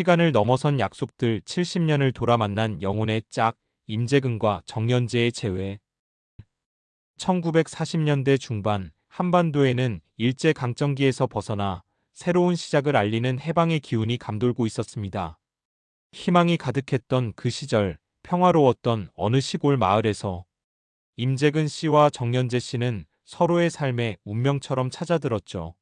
시간을 넘어선 약속들 70년을 돌아 만난 영혼의 짝, 임재근과 정연재의 재회. 1940년대 중반, 한반도에는 일제강점기에서 벗어나 새로운 시작을 알리는 해방의 기운이 감돌고 있었습니다. 희망이 가득했던 그 시절, 평화로웠던 어느 시골 마을에서 임재근 씨와 정연재 씨는 서로의 삶에 운명처럼 찾아들었죠.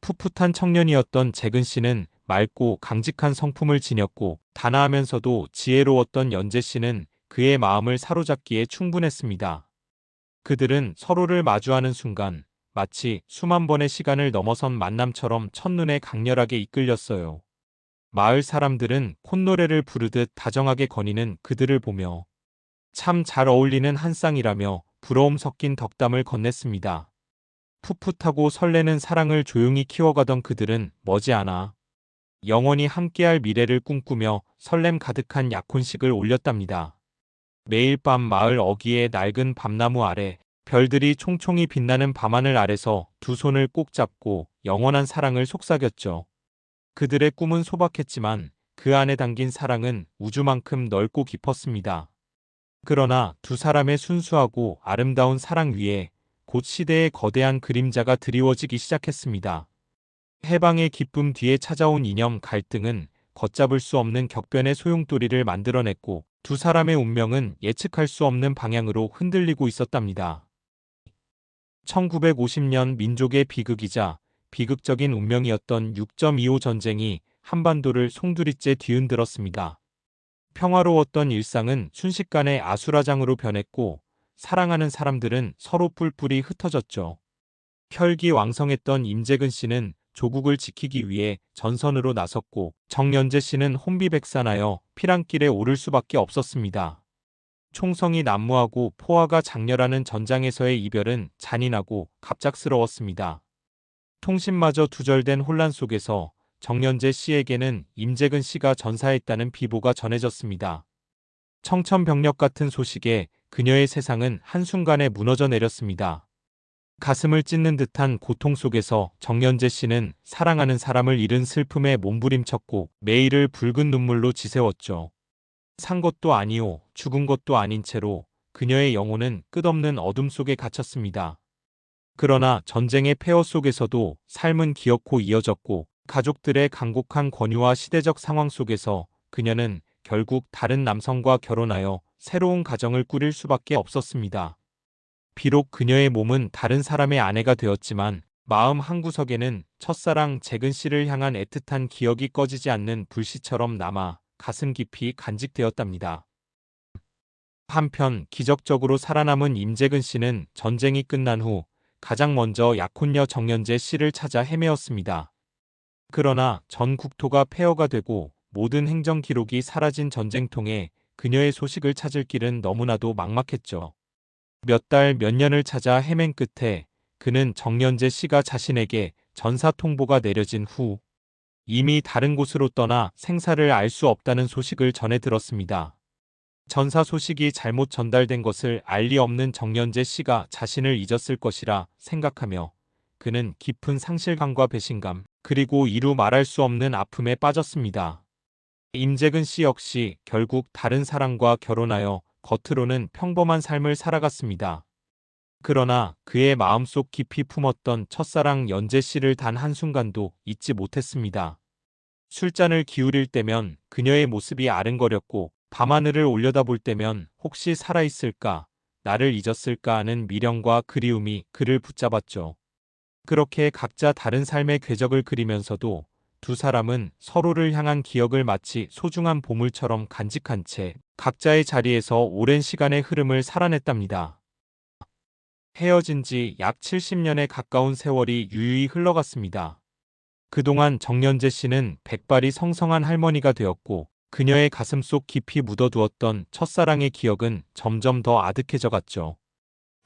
풋풋한 청년이었던 재근 씨는 맑고 강직한 성품을 지녔고 단아하면서도 지혜로웠던 연재 씨는 그의 마음을 사로잡기에 충분했습니다. 그들은 서로를 마주하는 순간 마치 수만 번의 시간을 넘어선 만남처럼 첫눈에 강렬하게 이끌렸어요. 마을 사람들은 콧노래를 부르듯 다정하게 거니는 그들을 보며 참 잘 어울리는 한 쌍이라며 부러움 섞인 덕담을 건넸습니다. 풋풋하고 설레는 사랑을 조용히 키워가던 그들은 머지않아 영원히 함께할 미래를 꿈꾸며 설렘 가득한 약혼식을 올렸답니다. 매일 밤 마을 어귀의 낡은 밤나무 아래 별들이 총총히 빛나는 밤하늘 아래서 두 손을 꼭 잡고 영원한 사랑을 속삭였죠. 그들의 꿈은 소박했지만 그 안에 담긴 사랑은 우주만큼 넓고 깊었습니다. 그러나 두 사람의 순수하고 아름다운 사랑 위에 곧 시대의 거대한 그림자가 드리워지기 시작했습니다. 해방의 기쁨 뒤에 찾아온 이념 갈등은 걷잡을 수 없는 격변의 소용돌이를 만들어냈고 두 사람의 운명은 예측할 수 없는 방향으로 흔들리고 있었답니다. 1950년 민족의 비극이자 비극적인 운명이었던 6.25 전쟁이 한반도를 송두리째 뒤흔들었습니다. 평화로웠던 일상은 순식간에 아수라장으로 변했고 사랑하는 사람들은 서로 뿔뿔이 흩어졌죠. 혈기 왕성했던 임재근 씨는 조국을 지키기 위해 전선으로 나섰고 정연재 씨는 혼비백산하여 피랑길에 오를 수밖에 없었습니다. 총성이 난무하고 포화가 장렬하는 전장에서의 이별은 잔인하고 갑작스러웠습니다. 통신마저 두절된 혼란 속에서 정연재 씨에게는 임재근 씨가 전사했다는 비보가 전해졌습니다. 청천벽력 같은 소식에 그녀의 세상은 한순간에 무너져 내렸습니다. 가슴을 찢는 듯한 고통 속에서 정연재 씨는 사랑하는 사람을 잃은 슬픔에 몸부림쳤고 매일을 붉은 눈물로 지새웠죠. 산 것도 아니오, 죽은 것도 아닌 채로 그녀의 영혼은 끝없는 어둠 속에 갇혔습니다. 그러나 전쟁의 폐허 속에서도 삶은 기어코 이어졌고 가족들의 간곡한 권유와 시대적 상황 속에서 그녀는 결국 다른 남성과 결혼하여 새로운 가정을 꾸릴 수밖에 없었습니다. 비록 그녀의 몸은 다른 사람의 아내가 되었지만 마음 한구석에는 첫사랑 재근 씨를 향한 애틋한 기억이 꺼지지 않는 불씨처럼 남아 가슴 깊이 간직되었답니다. 한편 기적적으로 살아남은 임재근 씨는 전쟁이 끝난 후 가장 먼저 약혼녀 정연재 씨를 찾아 헤매었습니다. 그러나 전 국토가 폐허가 되고 모든 행정 기록이 사라진 전쟁통에 그녀의 소식을 찾을 길은 너무나도 막막했죠. 몇 달 몇 년을 찾아 헤맨 끝에 그는 정연재 씨가 자신에게 전사 통보가 내려진 후 이미 다른 곳으로 떠나 생사를 알 수 없다는 소식을 전해 들었습니다. 전사 소식이 잘못 전달된 것을 알 리 없는 정연재 씨가 자신을 잊었을 것이라 생각하며 그는 깊은 상실감과 배신감 그리고 이루 말할 수 없는 아픔에 빠졌습니다. 임재근 씨 역시 결국 다른 사람과 결혼하여 겉으로는 평범한 삶을 살아갔습니다. 그러나 그의 마음속 깊이 품었던 첫사랑 연재 씨를 단 한순간도 잊지 못했습니다. 술잔을 기울일 때면 그녀의 모습이 아른거렸고 밤하늘을 올려다볼 때면 혹시 살아있을까, 나를 잊었을까 하는 미련과 그리움이 그를 붙잡았죠. 그렇게 각자 다른 삶의 궤적을 그리면서도 두 사람은 서로를 향한 기억을 마치 소중한 보물처럼 간직한 채 각자의 자리에서 오랜 시간의 흐름을 살아냈답니다. 헤어진 지 약 70년에 가까운 세월이 유유히 흘러갔습니다. 그동안 정연재 씨는 백발이 성성한 할머니가 되었고 그녀의 가슴 속 깊이 묻어두었던 첫사랑의 기억은 점점 더 아득해져 갔죠.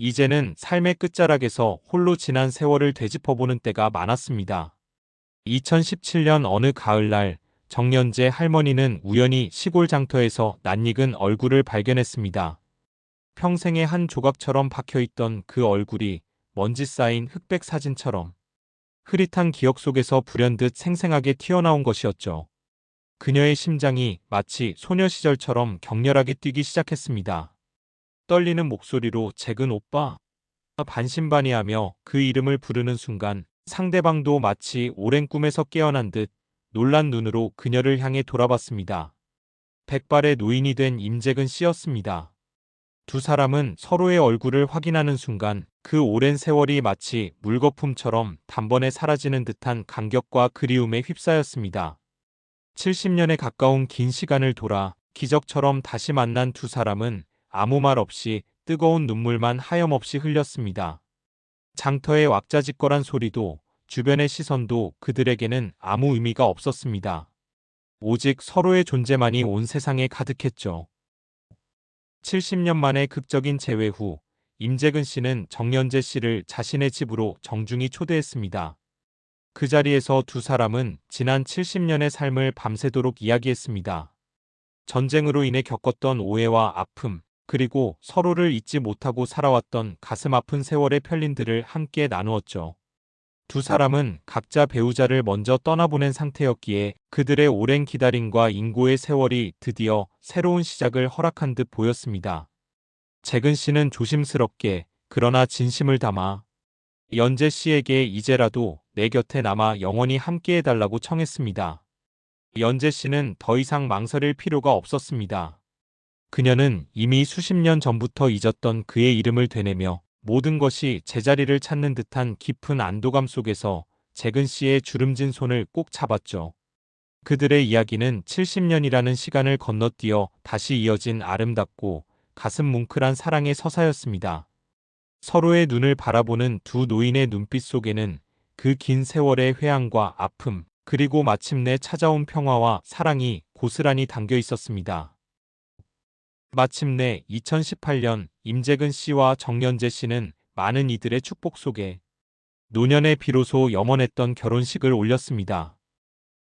이제는 삶의 끝자락에서 홀로 지난 세월을 되짚어보는 때가 많았습니다. 2017년 어느 가을날 정연재 할머니는 우연히 시골 장터에서 낯익은 얼굴을 발견했습니다. 평생의 한 조각처럼 박혀있던 그 얼굴이 먼지 쌓인 흑백 사진처럼 흐릿한 기억 속에서 불현듯 생생하게 튀어나온 것이었죠. 그녀의 심장이 마치 소녀 시절처럼 격렬하게 뛰기 시작했습니다. 떨리는 목소리로 잭은 오빠 반신반의하며 그 이름을 부르는 순간 상대방도 마치 오랜 꿈에서 깨어난 듯 놀란 눈으로 그녀를 향해 돌아봤습니다. 백발의 노인이 된 임잭은 씨였습니다. 두 사람은 서로의 얼굴을 확인하는 순간 그 오랜 세월이 마치 물거품처럼 단번에 사라지는 듯한 감격과 그리움에 휩싸였습니다. 70년에 가까운 긴 시간을 돌아 기적처럼 다시 만난 두 사람은 아무 말 없이 뜨거운 눈물만 하염없이 흘렸습니다. 장터의 왁자지껄한 소리도 주변의 시선도 그들에게는 아무 의미가 없었습니다. 오직 서로의 존재만이 온 세상에 가득했죠. 70년 만의 극적인 재회 후 임재근 씨는 정연재 씨를 자신의 집으로 정중히 초대했습니다. 그 자리에서 두 사람은 지난 70년의 삶을 밤새도록 이야기했습니다. 전쟁으로 인해 겪었던 오해와 아픔, 그리고 서로를 잊지 못하고 살아왔던 가슴 아픈 세월의 편린들을 함께 나누었죠. 두 사람은 각자 배우자를 먼저 떠나보낸 상태였기에 그들의 오랜 기다림과 인고의 세월이 드디어 새로운 시작을 허락한 듯 보였습니다. 재근 씨는 조심스럽게 그러나 진심을 담아 연재 씨에게 이제라도 내 곁에 남아 영원히 함께해달라고 청했습니다. 연재 씨는 더 이상 망설일 필요가 없었습니다. 그녀는 이미 수십 년 전부터 잊었던 그의 이름을 되뇌며 모든 것이 제자리를 찾는 듯한 깊은 안도감 속에서 재근 씨의 주름진 손을 꼭 잡았죠. 그들의 이야기는 70년이라는 시간을 건너뛰어 다시 이어진 아름답고 가슴 뭉클한 사랑의 서사였습니다. 서로의 눈을 바라보는 두 노인의 눈빛 속에는 그 긴 세월의 회한과 아픔, 그리고 마침내 찾아온 평화와 사랑이 고스란히 담겨 있었습니다. 마침내 2018년 임재근 씨와 정연재 씨는 많은 이들의 축복 속에 노년에 비로소 염원했던 결혼식을 올렸습니다.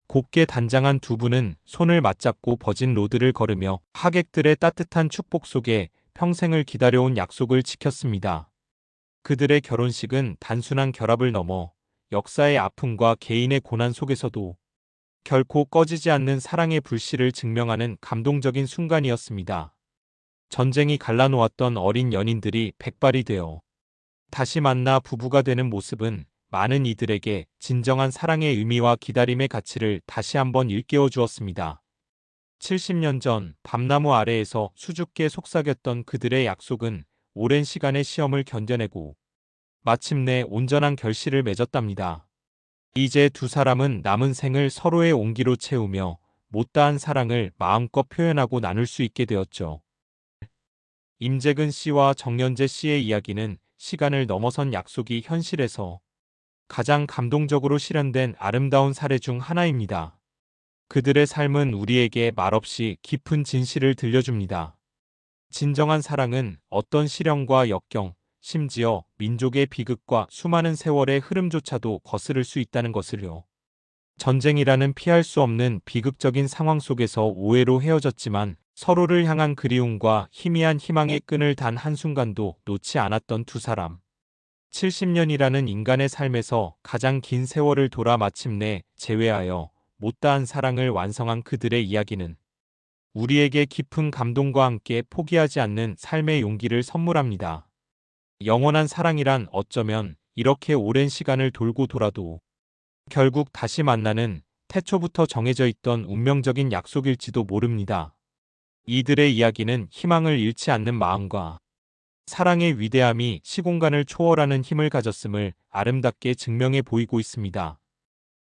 곱게 단장한 두 분은 손을 맞잡고 버진 로드를 걸으며 하객들의 따뜻한 축복 속에 평생을 기다려온 약속을 지켰습니다. 그들의 결혼식은 단순한 결합을 넘어 역사의 아픔과 개인의 고난 속에서도 결코 꺼지지 않는 사랑의 불씨를 증명하는 감동적인 순간이었습니다. 전쟁이 갈라놓았던 어린 연인들이 백발이 되어 다시 만나 부부가 되는 모습은 많은 이들에게 진정한 사랑의 의미와 기다림의 가치를 다시 한번 일깨워 주었습니다. 70년 전 밤나무 아래에서 수줍게 속삭였던 그들의 약속은 오랜 시간의 시험을 견뎌내고 마침내 온전한 결실을 맺었답니다. 이제 두 사람은 남은 생을 서로의 온기로 채우며 못다한 사랑을 마음껏 표현하고 나눌 수 있게 되었죠. 임재근 씨와 정연재 씨의 이야기는 시간을 넘어선 약속이 현실에서 가장 감동적으로 실현된 아름다운 사례 중 하나입니다. 그들의 삶은 우리에게 말없이 깊은 진실을 들려줍니다. 진정한 사랑은 어떤 시련과 역경, 심지어 민족의 비극과 수많은 세월의 흐름조차도 거스를 수 있다는 것을요. 전쟁이라는 피할 수 없는 비극적인 상황 속에서 오해로 헤어졌지만 서로를 향한 그리움과 희미한 희망의 끈을 단 한순간도 놓지 않았던 두 사람. 70년이라는 인간의 삶에서 가장 긴 세월을 돌아 마침내 재회하여 못다한 사랑을 완성한 그들의 이야기는 우리에게 깊은 감동과 함께 포기하지 않는 삶의 용기를 선물합니다. 영원한 사랑이란 어쩌면 이렇게 오랜 시간을 돌고 돌아도 결국 다시 만나는 태초부터 정해져 있던 운명적인 약속일지도 모릅니다. 이들의 이야기는 희망을 잃지 않는 마음과 사랑의 위대함이 시공간을 초월하는 힘을 가졌음을 아름답게 증명해 보이고 있습니다.